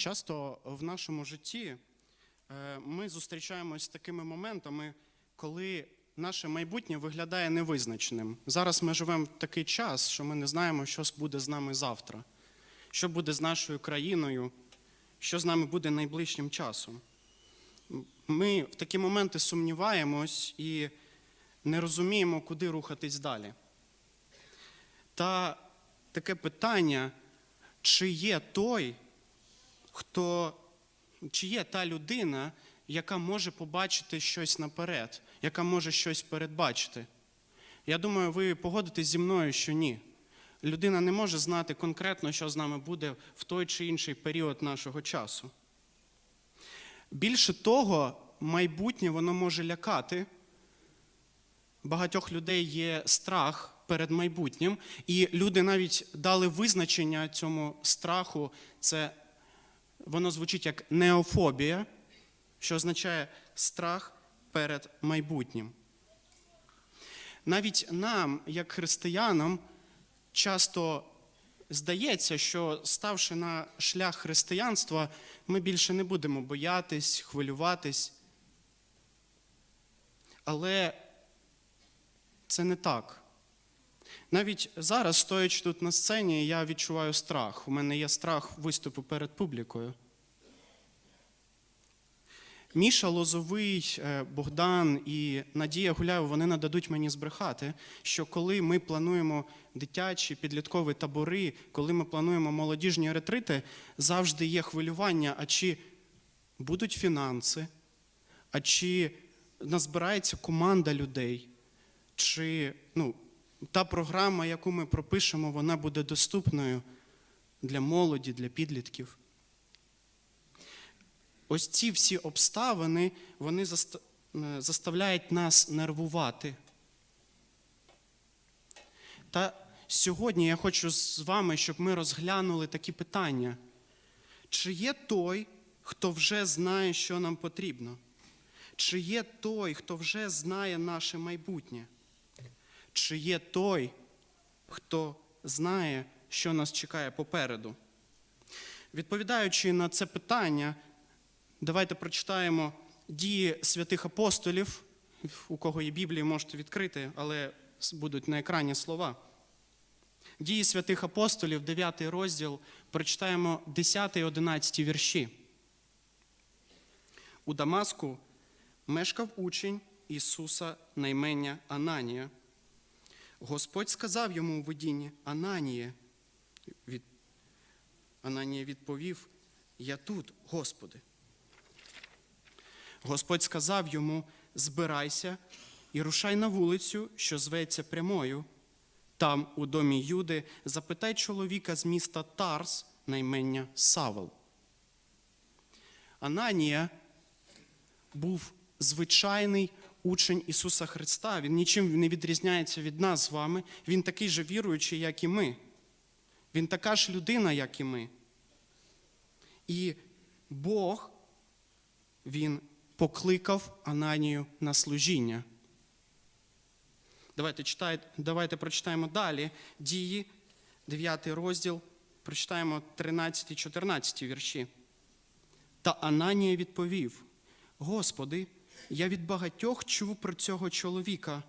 Часто в нашому житті е, ми зустрічаємось з такими моментами, коли наше майбутнє виглядає невизначеним. Зараз ми живемо в такий час, що ми не знаємо, що буде з нами завтра, що буде з нашою країною, що з нами буде найближчим часом. Ми в такі моменти сумніваємось і не розуміємо, куди рухатись далі. Та таке питання, чи є той, хто, чи є та людина, яка може побачити щось наперед, яка може щось передбачити? Я думаю, ви погодитесь зі мною, що ні. Людина не може знати конкретно, що з нами буде в той чи інший період нашого часу. Більше того, майбутнє воно може лякати. Багатьох людей є страх перед майбутнім, і люди навіть дали визначення цьому страху. Це воно звучить як неофобія, що означає страх перед майбутнім. Навіть нам, як християнам, часто здається, що ставши на шлях християнства, ми більше не будемо боятись, хвилюватись. Але це не так. Навіть зараз, стоячи тут на сцені, я відчуваю страх. У мене є страх виступу перед публікою. Міша Лозовий, е, Богдан і Надія Гуляєва вони нададуть мені збрехати, що коли ми плануємо дитячі підліткові табори, коли ми плануємо молодіжні ретрити, завжди є хвилювання, а чи будуть фінанси, а чи назбирається команда людей, чи ну, та програма, яку ми пропишемо, вона буде доступною для молоді, для підлітків. Ось ці всі обставини вони е, заставляють нас нервувати. Та сьогодні я хочу з вами, щоб ми розглянули такі питання. Чи є той, хто вже знає, що нам потрібно? Чи є той, хто вже знає наше майбутнє? Чи є той, хто знає, що нас чекає попереду? Відповідаючи на це питання, давайте прочитаємо дії святих апостолів. У кого є Біблія, можете відкрити, але будуть на екрані слова. Дії святих апостолів, 9 розділ, прочитаємо 10 і 11 вірші. У Дамаску мешкав учень Ісуса на імення Ананія. Господь сказав йому у видінні Ананіє. Від... Ананія відповів: Я тут, Господи. Господь сказав йому: Збирайся і рушай на вулицю, що зветься прямою. Там, у домі Юди, запитай чоловіка з міста Тарс на імення Савел. Ананія був звичайний учень Ісуса Христа. Він нічим не відрізняється від нас з вами. Він такий же віруючий, як і ми. Він така ж людина, як і ми. І Бог, Він покликав Ананію на служіння. Давайте, читай, давайте прочитаємо далі дії, 9 розділ, прочитаємо 13, 14 вірші. Та Ананія відповів: Господи, я від багатьох чув про цього чоловіка,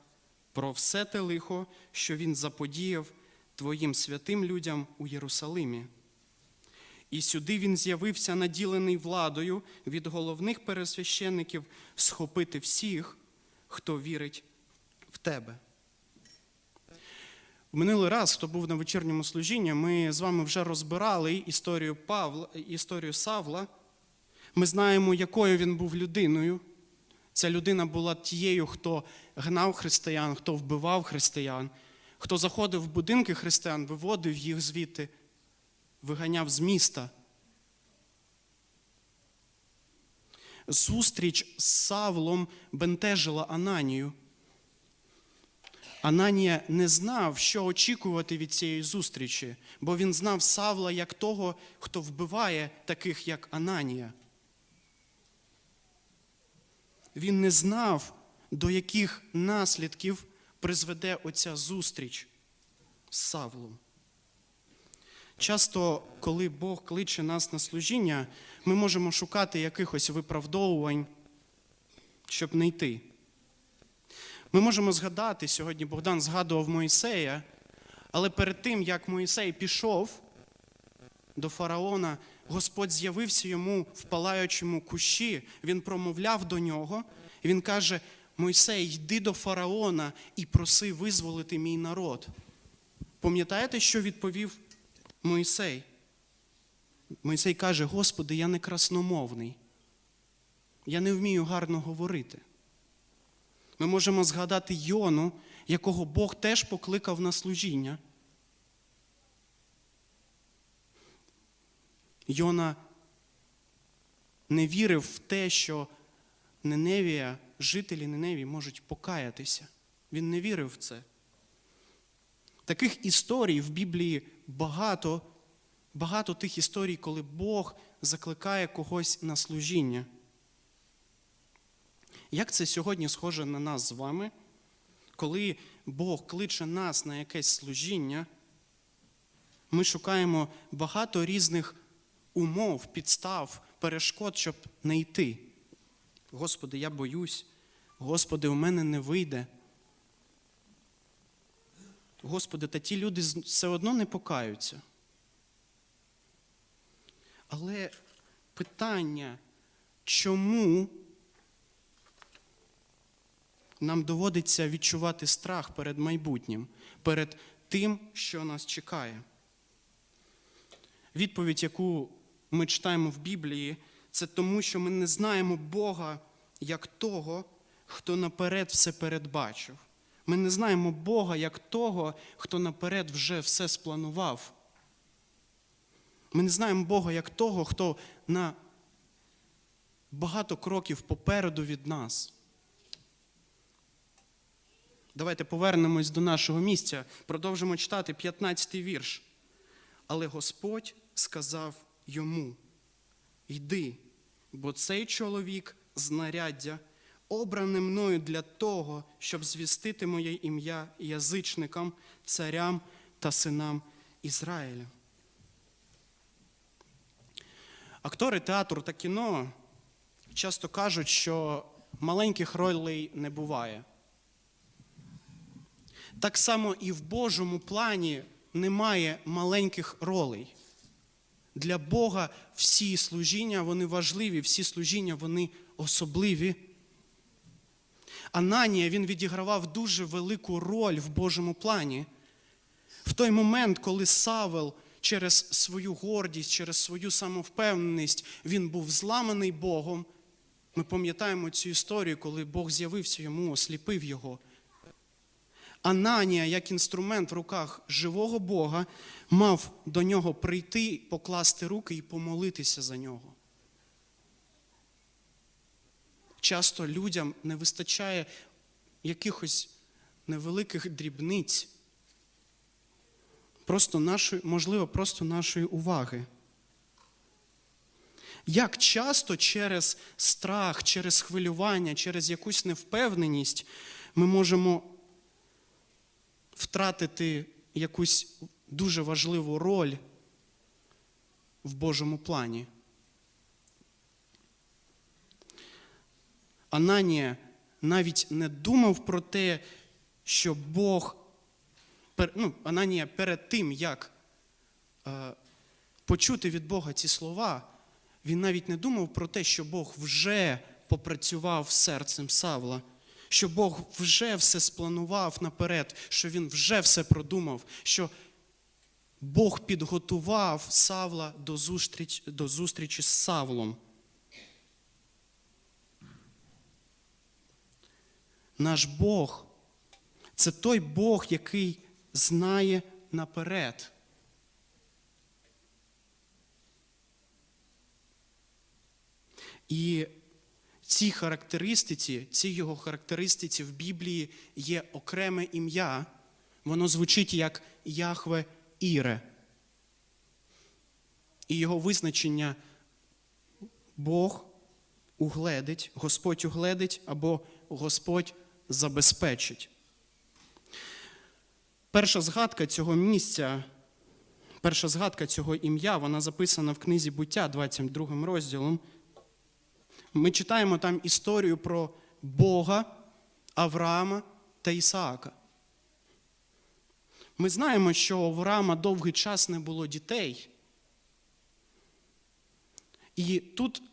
про все те лихо, що він заподіяв Твоїм святим людям у Єрусалимі. І сюди він з'явився наділений владою від головних пересвящеників схопити всіх, хто вірить в тебе. Минулий раз, хто був на вечірньому служінні, ми з вами вже розбирали історію Павла, історію Савла. Ми знаємо, якою він був людиною. Ця людина була тією, хто гнав християн, хто вбивав християн, хто заходив в будинки християн, виводив їх звідти, виганяв з міста. Зустріч з Савлом бентежила Ананію. Ананія не знав, що очікувати від цієї зустрічі, бо він знав Савла як того, хто вбиває таких, як Ананія. Він не знав, до яких наслідків призведе оця зустріч з Савлом. Часто, коли Бог кличе нас на служіння, ми можемо шукати якихось виправдовувань, щоб не йти. Ми можемо згадати, сьогодні Богдан згадував Моїсея, але перед тим, як Моїсей пішов до фараона, Господь з'явився йому в палаючому кущі, він промовляв до нього, і він каже: Мойсей, йди до фараона і проси визволити мій народ. Пам'ятаєте, що відповів Мойсей? Мойсей каже: Господи, я не красномовний, я не вмію гарно говорити. Ми можемо згадати Йону, якого Бог теж покликав на служіння. Йона не вірив в те, що Неневія, жителі Неневії можуть покаятися. Він не вірив в це. Таких історій в Біблії багато, багато тих історій, коли Бог закликає когось на служіння. Як це сьогодні схоже на нас з вами, коли Бог кличе нас на якесь служіння, ми шукаємо багато різних умов, підстав, перешкод, щоб не йти. Господи, я боюсь, Господи, у мене не вийде. Господи, та ті люди все одно не покаються. Але питання, чому нам доводиться відчувати страх перед майбутнім, перед тим, що нас чекає? Відповідь, яку ми читаємо в Біблії, це тому, що ми не знаємо Бога як того, хто наперед все передбачив. Ми не знаємо Бога як того, хто наперед вже все спланував. Ми не знаємо Бога як того, хто на багато кроків попереду від нас. Давайте повернемось до нашого місця, продовжимо читати 15-й вірш. Але Господь сказав йому: Йди, бо цей чоловік знаряддя, обране мною для того, щоб звістити моє ім'я язичникам, царям та синам Ізраїля. Актори театру та кіно часто кажуть, що маленьких ролей не буває. Так само і в Божому плані немає маленьких ролей. Для Бога всі служіння вони важливі, всі служіння вони особливі. Ананія він відігравав дуже велику роль в Божому плані. В той момент, коли Савел через свою гордість, через свою самовпевненість, він був зламаний Богом. Ми пам'ятаємо цю історію, коли Бог з'явився йому, осліпив його. Ананія, як інструмент в руках живого Бога, мав до нього прийти, покласти руки і помолитися за нього. Часто людям не вистачає якихось невеликих дрібниць, просто нашої, можливо, просто нашої уваги. Як часто через страх, через хвилювання, через якусь невпевненість ми можемо втратити якусь дуже важливу роль в Божому плані. Ананія навіть не думав про те, що Бог, ну, Ананія перед тим, як е, почути від Бога ці слова, він навіть не думав про те, що Бог вже попрацював серцем Савла, що Бог вже все спланував наперед, що він вже все продумав, що Бог підготував Савла до зустріч, до зустрічі з Савлом. Наш Бог це той Бог, який знає наперед. І цій характеристиці, цій його характеристиці в Біблії є окреме ім'я. Воно звучить як Яхве Іре. І його визначення Бог угледить, Господь угледить або Господь забезпечить. Перша згадка цього місця Перша згадка цього ім'я, вона записана в книзі буття 22 розділом. Ми читаємо там історію про Бога, Авраама та Ісаака. Ми знаємо, що у Авраама довгий час не було дітей. І тут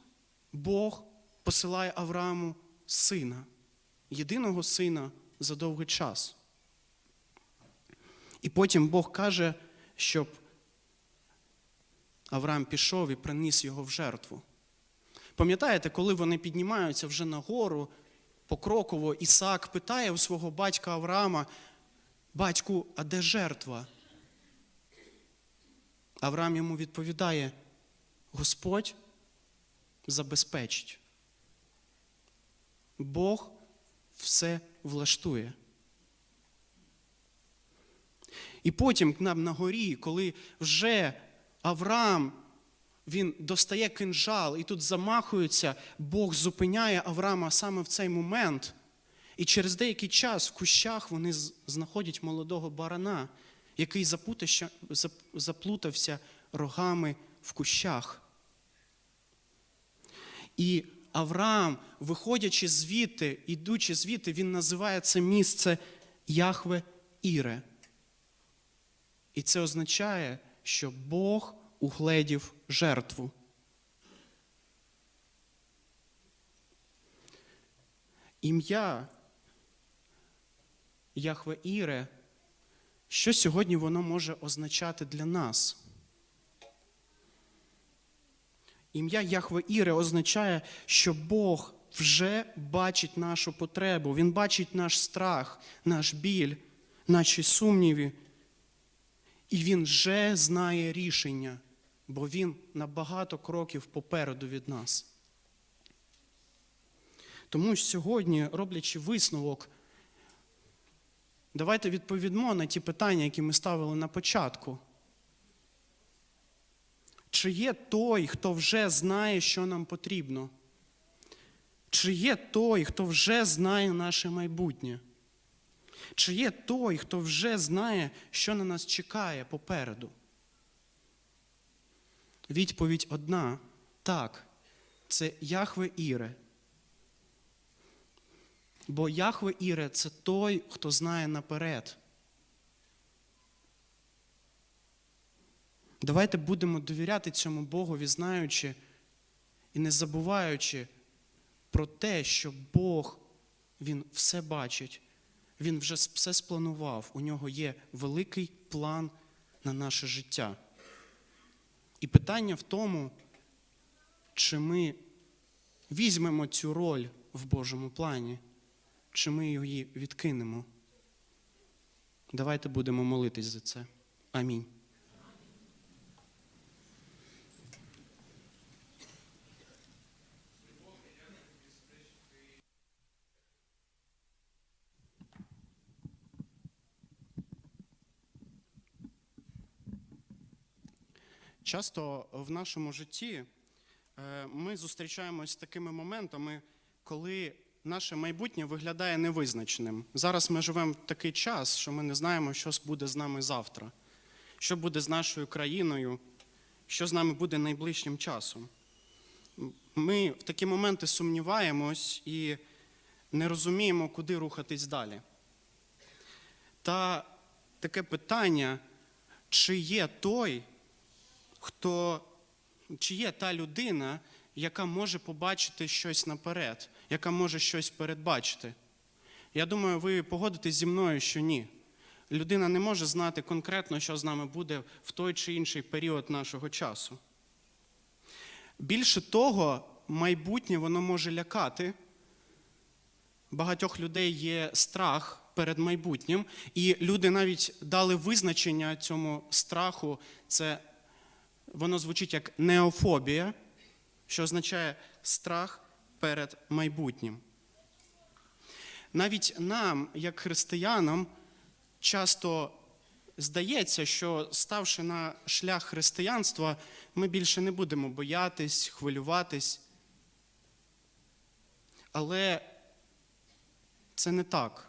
Бог посилає Аврааму сина, єдиного сина за довгий час. І потім Бог каже, щоб Авраам пішов і приніс його в жертву. Пам'ятаєте, коли вони піднімаються вже на гору, покроково, Ісаак питає у свого батька Авраама, батьку, а де жертва? Авраам йому відповідає: Господь забезпечить. Бог все влаштує. І потім к нам на горі, коли вже Авраам він достає кинжал і тут замахується, Бог зупиняє Авраама саме в цей момент. І через деякий час в кущах вони знаходять молодого барана, який заплутався рогами в кущах. І Авраам, виходячи звідти, ідучи звідти, він називає це місце Яхве Іре. І це означає, що Бог угледів жертву. Ім'я Яхве Іре, що сьогодні воно може означати для нас? Ім'я Яхве Іре означає, що Бог вже бачить нашу потребу, Він бачить наш страх, наш біль, наші сумніви. І Він вже знає рішення, бо Він на багато кроків попереду від нас. Тому сьогодні, роблячи висновок, давайте відповідмо на ті питання, які ми ставили на початку. Чи є той, хто вже знає, що нам потрібно? Чи є той, хто вже знає наше майбутнє? Чи є той, хто вже знає, що на нас чекає попереду? Відповідь одна так, це Яхве Іре. Бо Яхве Іре це той, хто знає наперед. Давайте будемо довіряти цьому Богові, знаючи і не забуваючи про те, що Бог, Він все бачить, Він вже все спланував. У нього є великий план на наше життя. І питання в тому, чи ми візьмемо цю роль в Божому плані, чи ми її відкинемо. Давайте будемо молитись за це. Амінь. Часто в нашому житті е, ми зустрічаємось з такими моментами, коли наше майбутнє виглядає невизначеним. Зараз ми живемо в такий час, що ми не знаємо, що буде з нами завтра, що буде з нашою країною, що з нами буде найближчим часом. Ми в такі моменти сумніваємось і не розуміємо, куди рухатись далі. Та таке питання, чи є той, хто, чи є та людина, яка може побачити щось наперед, яка може щось передбачити. Я думаю, ви погодитесь зі мною, що ні. Людина не може знати конкретно, що з нами буде в той чи інший період нашого часу. Більше того, майбутнє воно може лякати. Багатьох людей є страх перед майбутнім, і люди навіть дали визначення цьому страху. Це воно звучить як неофобія, що означає страх перед майбутнім. Навіть нам, як християнам, часто здається, що ставши на шлях християнства, ми більше не будемо боятись, хвилюватись. Але це не так.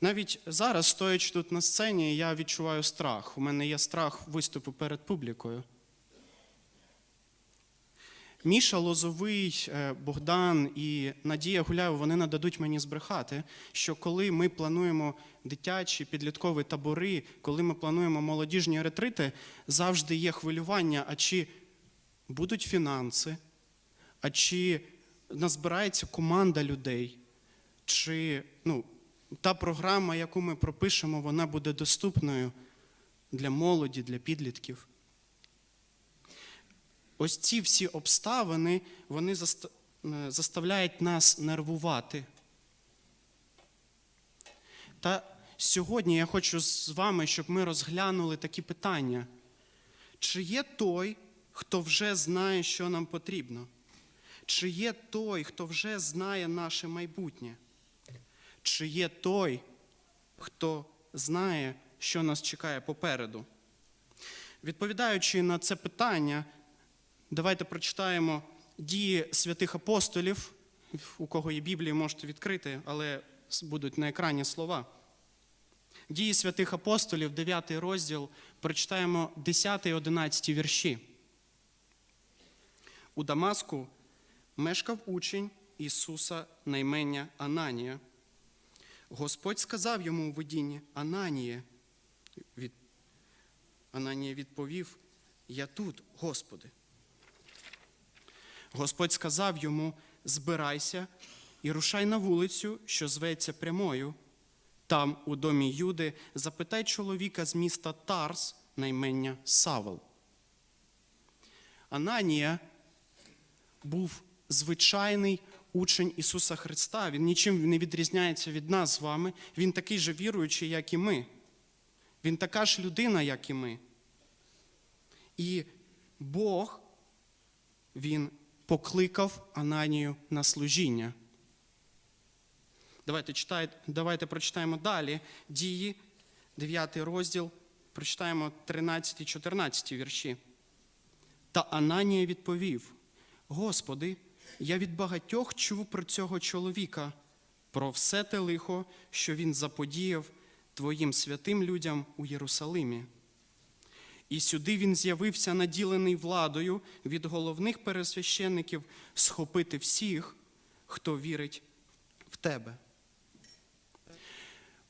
Навіть зараз, стоячи тут на сцені, я відчуваю страх. У мене є страх виступу перед публікою. Міша Лозовий, е, Богдан і Надія Гуляєва вони нададуть мені збрехати, що коли ми плануємо дитячі підліткові табори, коли ми плануємо молодіжні ретрити, завжди є хвилювання, а чи будуть фінанси, а чи назбирається команда людей, чи ну, та програма, яку ми пропишемо, вона буде доступною для молоді, для підлітків. Ось ці всі обставини вони е, заставляють нас нервувати. Та сьогодні я хочу з вами, щоб ми розглянули такі питання. Чи є той, хто вже знає, що нам потрібно? Чи є той, хто вже знає наше майбутнє? Чи є той, хто знає, що нас чекає попереду? Відповідаючи на це питання, давайте прочитаємо дії святих апостолів. У кого є Біблія, можете відкрити, але будуть на екрані слова. Дії святих апостолів, 9 розділ, прочитаємо 10 і 11 вірші. У Дамаску мешкав учень Ісуса на імення Ананія. Господь сказав йому у видінні Ананіє. Від... Ананія відповів: Я тут, Господи. Господь сказав йому: Збирайся і рушай на вулицю, що зветься прямою. Там, у домі Юди, запитай чоловіка з міста Тарс на імення Савол. Ананія був звичайний учень Ісуса Христа. Він нічим не відрізняється від нас з вами. Він такий же віруючий, як і ми. Він така ж людина, як і ми. І Бог, Він покликав Ананію на служіння. Давайте, читай, давайте прочитаємо далі дії, 9 розділ, прочитаємо 13, 14 вірші. Та Ананія відповів: Господи, я від багатьох чув про цього чоловіка, про все те лихо, що він заподіяв Твоїм святим людям у Єрусалимі. І сюди він з'явився наділений владою від головних пересвящеників схопити всіх, хто вірить в тебе.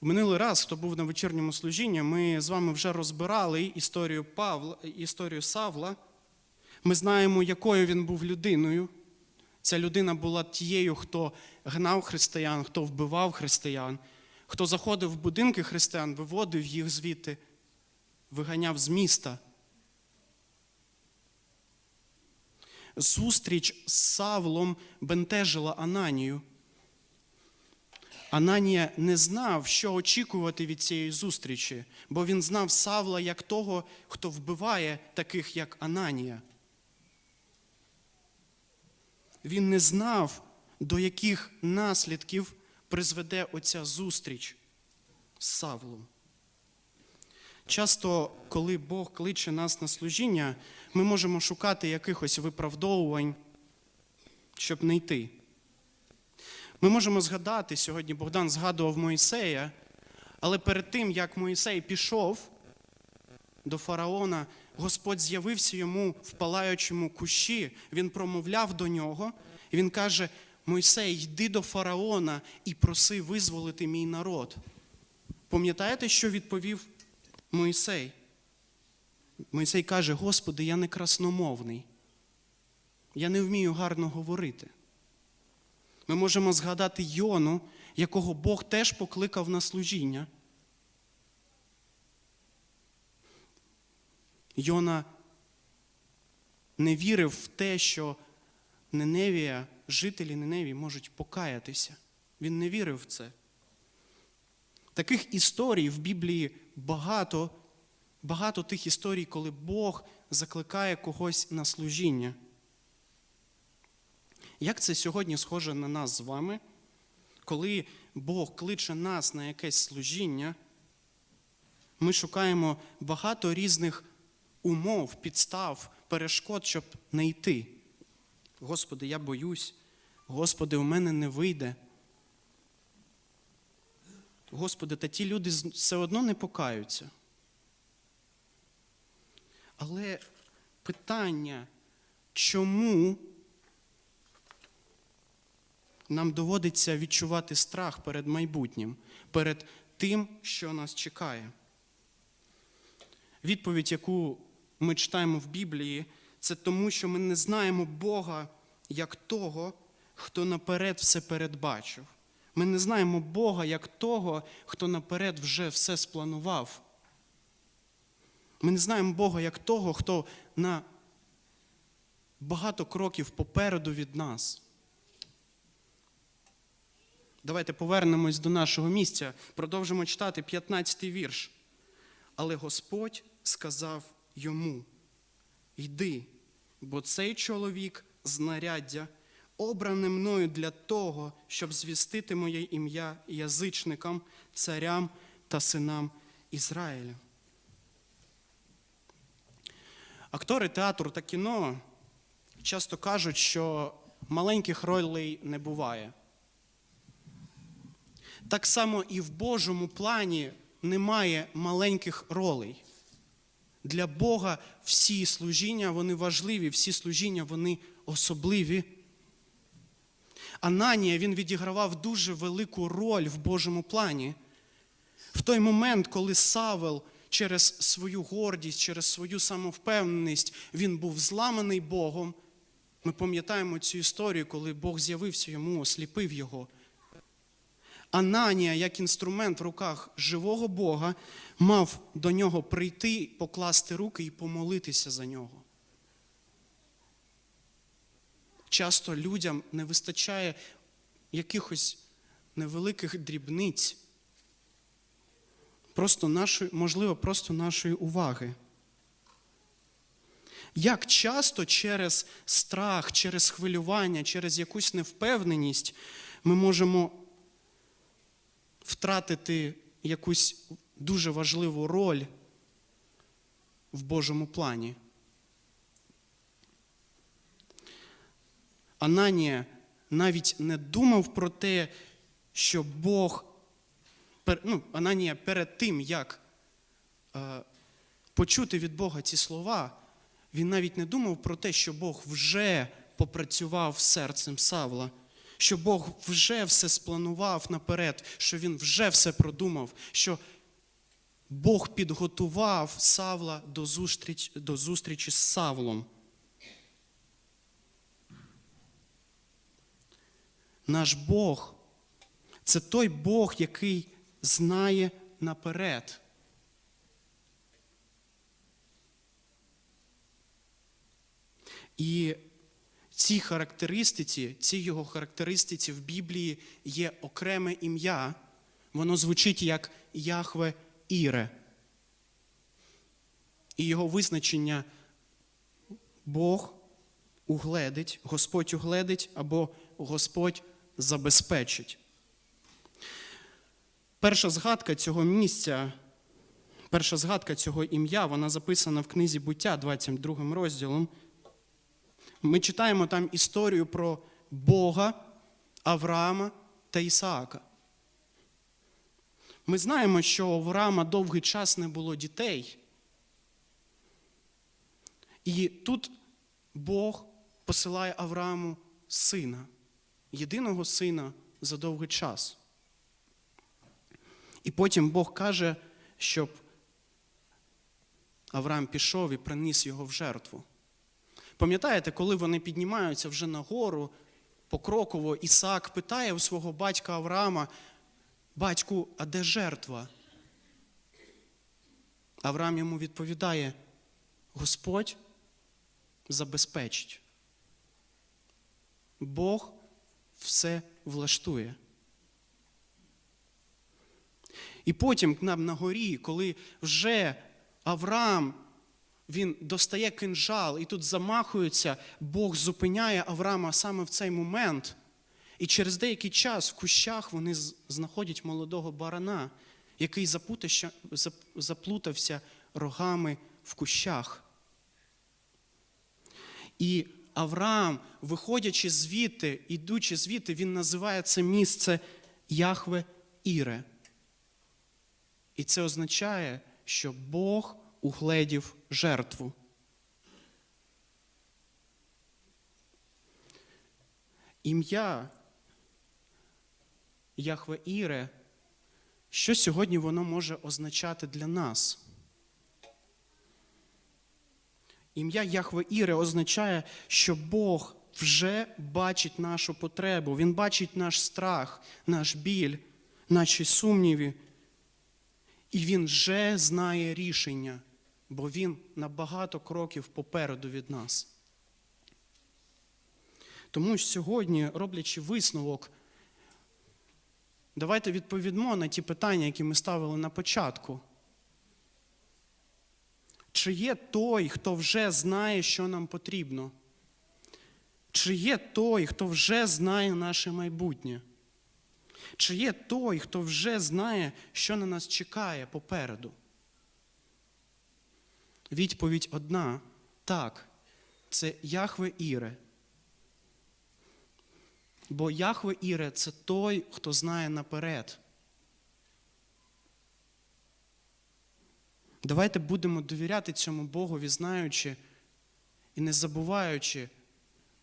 В минулий раз, хто був на вечірньому служінні, ми з вами вже розбирали історію Павла, історію Савла. Ми знаємо, якою він був людиною. Ця людина була тією, хто гнав християн, хто вбивав християн, хто заходив в будинки християн, виводив їх звідти, виганяв з міста. Зустріч з Савлом бентежила Ананію. Ананія не знав, що очікувати від цієї зустрічі, бо він знав Савла як того, хто вбиває таких, як Ананія. Він не знав, до яких наслідків призведе оця зустріч з Савлом. Часто, коли Бог кличе нас на служіння, ми можемо шукати якихось виправдовувань, щоб не йти. Ми можемо згадати, сьогодні Богдан згадував Моїсея, але перед тим, як Моїсей пішов до фараона, Господь з'явився йому в палаючому кущі, він промовляв до нього, і він каже: Мойсей, йди до фараона і проси визволити мій народ. Пам'ятаєте, що відповів Мойсей? Мойсей каже: Господи, я не красномовний, я не вмію гарно говорити. Ми можемо згадати Йону, якого Бог теж покликав на служіння. Йона не вірив в те, що Неневія, жителі Неневії можуть покаятися. Він не вірив в це. Таких історій в Біблії багато, багато тих історій, коли Бог закликає когось на служіння. Як це сьогодні схоже на нас з вами, коли Бог кличе нас на якесь служіння, ми шукаємо багато різних умов, підстав, перешкод, щоб не йти. Господи, я боюсь, Господи, у мене не вийде. Господи, та ті люди все одно не покаються. Але питання, чому нам доводиться відчувати страх перед майбутнім, перед тим, що нас чекає? Відповідь, яку ми читаємо в Біблії, це тому, що ми не знаємо Бога як того, хто наперед все передбачив. Ми не знаємо Бога як того, хто наперед вже все спланував. Ми не знаємо Бога як того, хто на багато кроків попереду від нас. Давайте повернемось до нашого місця, продовжимо читати 15-й вірш. Але Господь сказав йому: Йди, бо цей чоловік знаряддя, обране мною для того, щоб звістити моє ім'я язичникам, царям та синам Ізраїля. Актори театру та кіно часто кажуть, що маленьких ролей не буває. Так само і в Божому плані немає маленьких ролей. Для Бога всі служіння вони важливі, всі служіння вони особливі. Ананія він відігравав дуже велику роль в Божому плані. В той момент, коли Савел через свою гордість, через свою самовпевненість, він був зламаний Богом. Ми пам'ятаємо цю історію, коли Бог з'явився йому, осліпив його. Ананія, як інструмент в руках живого Бога, мав до нього прийти, покласти руки і помолитися за нього. Часто людям не вистачає якихось невеликих дрібниць, просто нашої, можливо, просто нашої уваги. Як часто через страх, через хвилювання, через якусь невпевненість ми можемо втратити якусь дуже важливу роль в Божому плані. Ананія навіть не думав про те, що Бог, ну, Ананія перед тим, як е, почути від Бога ці слова, він навіть не думав про те, що Бог вже попрацював серцем Савла, що Бог вже все спланував наперед, що він вже все продумав, що Бог підготував Савла до, зустріч, до зустрічі з Савлом. Наш Бог це той Бог, який знає наперед. І цій характеристиці, цій його характеристиці в Біблії є окреме ім'я. Воно звучить як Яхве Іре. І його визначення Бог угледить, Господь угледить або Господь забезпечить. Перша згадка цього місця, перша згадка цього ім'я, вона записана в книзі буття 22 розділом. Ми читаємо там історію про Бога, Авраама та Ісаака. Ми знаємо, що у Авраама довгий час не було дітей. І тут Бог посилає Аврааму сина, єдиного сина за довгий час. І потім Бог каже, щоб Авраам пішов і приніс його в жертву. Пам'ятаєте, коли вони піднімаються вже на гору, покроково, Ісаак питає у свого батька Авраама, батьку, а де жертва? Авраам йому відповідає, Господь забезпечить. Бог все влаштує. І потім к нам на горі, коли вже Авраам він достає кинжал і тут замахується, Бог зупиняє Авраама саме в цей момент. І через деякий час в кущах вони знаходять молодого барана, який заплутався рогами в кущах. І Авраам, виходячи звідти, ідучи звідти, він називає це місце Яхве Іре. І це означає, що Бог угледів жертву. Ім'я Яхве Іре, що сьогодні воно може означати для нас? Ім'я Яхве Іре означає, що Бог вже бачить нашу потребу, Він бачить наш страх, наш біль, наші сумніви. І Він вже знає рішення, бо Він на багато кроків попереду від нас. Тому сьогодні, роблячи висновок, давайте відповідмо на ті питання, які ми ставили на початку. Чи є той, хто вже знає, що нам потрібно? Чи є той, хто вже знає наше майбутнє? Чи є той, хто вже знає, що на нас чекає попереду? Відповідь одна так, це Яхве Іре. Бо Яхве Іре це той, хто знає наперед. Давайте будемо довіряти цьому Богові, знаючи і не забуваючи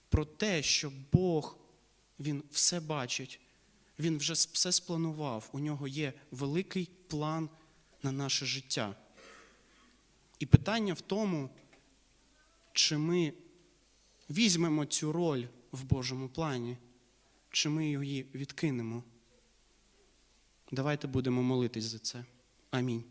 про те, що Бог, Він все бачить, Він вже все спланував. У нього є великий план на наше життя. І питання в тому, чи ми візьмемо цю роль в Божому плані, чи ми її відкинемо. Давайте будемо молитись за це. Амінь.